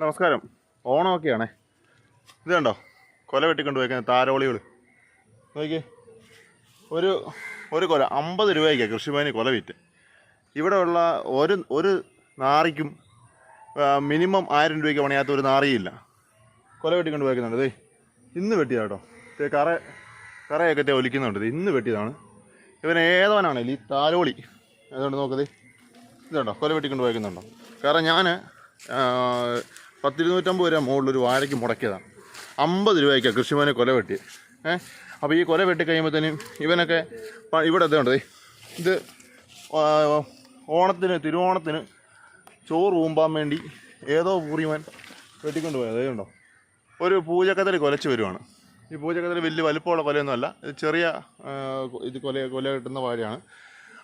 നമസ്കാരം. ഓണമൊക്കെയാണേ. ഇത് കണ്ടോ? കൊല വെട്ടിക്കൊണ്ട് പോയിക്കുന്ന താരോളികൾ. നോക്കിയേ. ഒരു ഒരു കൊല. അമ്പത് രൂപയ്ക്കാണ് കൃഷിഭവനി കൊല വിറ്റ്. ഉള്ള ഒരു ഒരു നാറിക്കും മിനിമം ആയിരം രൂപയ്ക്ക് പണിയാത്ത ഒരു നാറിയില്ല. കൊല വെട്ടിക്കൊണ്ട് വയ്ക്കുന്നുണ്ട് ഇതേ ഇന്ന് ദേ കറ കറയൊക്കെ തേ ഒലിക്കുന്നുണ്ട്. ഇന്ന് വെട്ടിയതാണ്. ഇവൻ ഏതവനാണെങ്കിൽ ഈ താരോളി. അതുകൊണ്ട് നോക്കതേ ഇതുണ്ടോ കൊല വെട്ടിക്കൊണ്ട് പോയിക്കുന്നുണ്ടോ കാരണം ഞാൻ പത്തിരുന്നൂറ്റമ്പത് രൂപ മുകളിലൊരു വാഴയ്ക്ക് മുടക്കിയതാണ്. അമ്പത് രൂപയ്ക്കാണ് കൃഷിമാനെ കൊല വെട്ടി. ഏഹ് അപ്പോൾ ഈ കൊല വെട്ടി കഴിയുമ്പോഴത്തേനും ഇവനൊക്കെ ഇവിടെ എത്തുന്നുണ്ട് ഇത് ഓണത്തിന് തിരുവോണത്തിന് ചോറ് ഊമ്പാൻ വേണ്ടി ഏതോ പൂറിമാൻ വെട്ടിക്കൊണ്ട് പോയത്. അതുണ്ടോ ഒരു പൂജക്കത്തിൽ കൊലച്ച് വരുവാണ്. ഈ പൂജക്കത്തിൽ വലിയ വലുപ്പമുള്ള കൊലയൊന്നുമല്ല. ഇത് ചെറിയ ഇത് കൊല കൊല കിട്ടുന്ന വാഴയാണ്.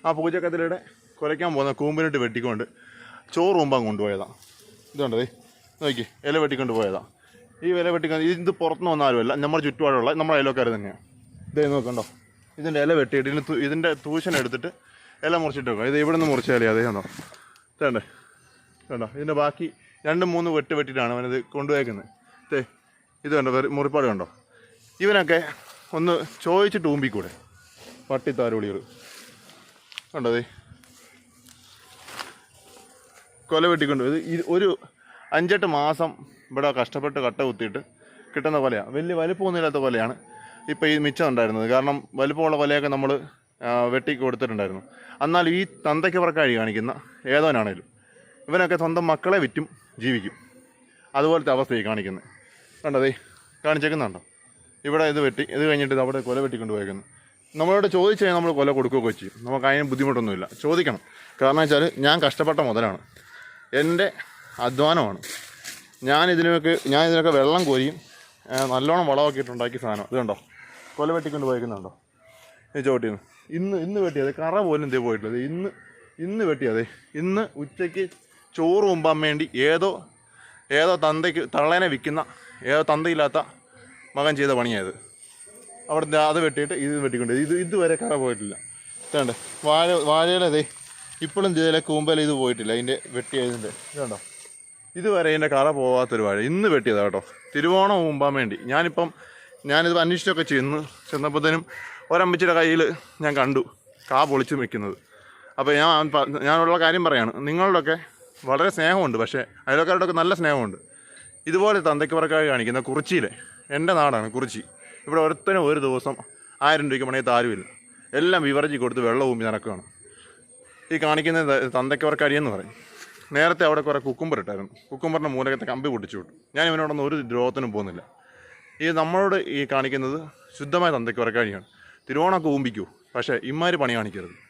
ആ പൂജക്കത്തിലൂടെ കൊലയ്ക്കാൻ പോകുന്ന കൂമ്പിനിട്ട് വെട്ടിക്കൊണ്ട് ചോറ് ഊമ്പാൻ കൊണ്ടുപോയതാണ് ഇതുണ്ടേ നോക്കി ഇല വെട്ടിക്കൊണ്ട് പോയതാണ് ഈ ഇല വെട്ടിക്കൊണ്ട് ഇത് പുറത്തുനിന്ന് വന്നാലുമല്ല നമ്മുടെ ചുറ്റുപാടുള്ള നമ്മുടെ അയലോക്കാർ തന്നെയാണ് ഇതേ നോക്കണ്ടോ? ഇതിന്റെ ഇല വെട്ടിയിട്ട് ഇതിന് ഇതിന്റെ തൂശൻ എടുത്തിട്ട് ഇല മുറിച്ചിട്ട് വെക്കുക ഇത് ഇവിടെ നിന്ന് മുറിച്ച അതേ കണ്ടോ? തേണ്ടേ കണ്ടോ? ഇതിന്റെ ബാക്കി രണ്ട് മൂന്ന് വെട്ട് വെട്ടിയിട്ടാണ് അവനത് കൊണ്ടുപോയേക്കുന്നത്. തേ ഇത് കണ്ടോ? മുറിപ്പാട് കണ്ടോ? ഇവനൊക്കെ ഒന്ന് ചോദിച്ചിട്ട് ഊമ്പിക്കൂടെ? പട്ടിത്താരോളികൾ കണ്ടോ ദേ? കൊല വെട്ടിക്കൊണ്ട് ഇത് ഒരു അഞ്ചെട്ട് മാസം ഇവിടെ കഷ്ടപ്പെട്ട് കട്ട കുത്തിയിട്ട് കിട്ടുന്ന കൊലയാണ് വലിയ വലിപ്പമൊന്നുമില്ലാത്ത കൊലയാണ് ഇപ്പോൾ ഈ മിച്ചം ഉണ്ടായിരുന്നത്. കാരണം വലിപ്പമുള്ള കൊലയൊക്കെ നമ്മൾ വെട്ടി കൊടുത്തിട്ടുണ്ടായിരുന്നു. എന്നാൽ ഈ തന്തയ്ക്ക് പുറക്കാഴി കാണിക്കുന്ന ഏതോനാണേലും ഇവനൊക്കെ സ്വന്തം മക്കളെ വിറ്റും ജീവിക്കും. അതുപോലത്തെ അവസ്ഥയായി കാണിക്കുന്നത് കണ്ടതേ കാണിച്ചേക്കുന്നുണ്ടോ? ഇവിടെ ഇത് വെട്ടി ഇത് കഴിഞ്ഞിട്ട് അവിടെ കൊല വെട്ടിക്കൊണ്ട് പോയേക്കുന്നു. നമ്മളോട് ചോദിച്ചു കഴിഞ്ഞാൽ നമ്മൾ കൊല കൊടുക്കുകയൊക്കെ ചെയ്യും. നമുക്ക് അതിന് ബുദ്ധിമുട്ടൊന്നുമില്ല. ചോദിക്കണം. കാരണം വെച്ചാൽ ഞാൻ കഷ്ടപ്പെട്ട മുതലാണ്. എന്റെ അധ്വാനമാണ്. ഞാൻ ഇതിനൊക്കെ ഞാൻ ഇതിനൊക്കെ വെള്ളം കോരിയും നല്ലോണം വളമൊക്കെ ഇട്ടുണ്ടാക്കിയ സാധനം. ഇത് കണ്ടോ കൊല വെട്ടിക്കൊണ്ട് പോയിക്കുന്നുണ്ടോ? ഈ ചോട്ടിന്ന്. ഇന്ന് ഇന്ന് വെട്ടിയത്. കറ പോലും ഇതേ പോയിട്ടുള്ളത് ഇന്ന് ഇന്ന് വെട്ടിയതെ. ഇന്ന് ഉച്ചയ്ക്ക് ചോറ് മുമ്പാൻ വേണ്ടി ഏതോ ഏതോ തന്തയ്ക്ക് തള്ളേനെ വിൽക്കുന്ന ഏതോ തന്തയില്ലാത്ത മകൻ ചെയ്ത പണിയായത്. അവിടെ അത് വെട്ടിയിട്ട് ഇത് വെട്ടിക്കൊണ്ട് ഇത് ഇതുവരെ കറ പോയിട്ടില്ല. ഇതുണ്ട്. വാഴ വാഴയിലെ ദേ ഇപ്പോഴും ഇതിലെ കൂമ്പല ഇത് പോയിട്ടില്ല. അതിന്റെ വെട്ടിയതിന്റെ. ഇതുണ്ടോ? ഇതുവരെ ഇതിന്റെ കറ പോകാത്തൊരു വാഴ. ഇന്ന് വെട്ടിയതാ കേട്ടോ. തിരുവോണം മുമ്പാൻ വേണ്ടി. ഞാനിപ്പം ഞാനിത് അന്വേഷിച്ചൊക്കെ ചെന്ന് ചെന്നപ്പോഴത്തേനും ഒരമ്മച്ചിയുടെ കയ്യിൽ ഞാൻ കണ്ടു. കാ പൊളിച്ച് വെക്കുന്നത്. അപ്പോൾ ഞാൻ ഞാനുള്ള കാര്യം പറയാണ്. നിങ്ങളുടെയൊക്കെ വളരെ സ്നേഹമുണ്ട്. പക്ഷേ അയൽക്കാരോടൊക്കെ നല്ല സ്നേഹമുണ്ട്. ഇതുപോലെ തന്തയ്ക്ക് പറക്കായി കാണിക്കുന്ന കുറിച്ചിയിലെ എന്റെ നാടാണ് കുറിച്ചി. ഇവിടെ ഒരുത്തനും ഒരു ദിവസം ആയിരം രൂപയ്ക്ക് പണിയെ താരുമില്ല എല്ലാം വിവരജി കൊടുത്ത് വെള്ളം ഊമ്പി നടക്കുകയാണ്. ഈ കാണിക്കുന്ന തന്തയ്ക്ക് പറക്കാടി എന്ന് പറയും. നേരത്തെ അവിടെ കുറേ കുക്കുംബർ ഇട്ടായിരുന്നു. കുക്കുംബറിന്റെ മൂലകത്തെ കമ്പി പൊട്ടിച്ചു വിട്ടു. ഞാൻ ഇവനോടൊന്നും ഒരു ദ്രോഹത്തിനും പോകുന്നില്ല. ഈ നമ്മളോട് ഈ കാണിക്കുന്നത് ശുദ്ധമായ തന്തയ്ക്ക് പറക്കാടിയാണ് തിരുവോണമൊക്കെ ഊമ്പിക്കൂ. പക്ഷേ ഇമ്മാര് പണി കാണിക്കരുത്.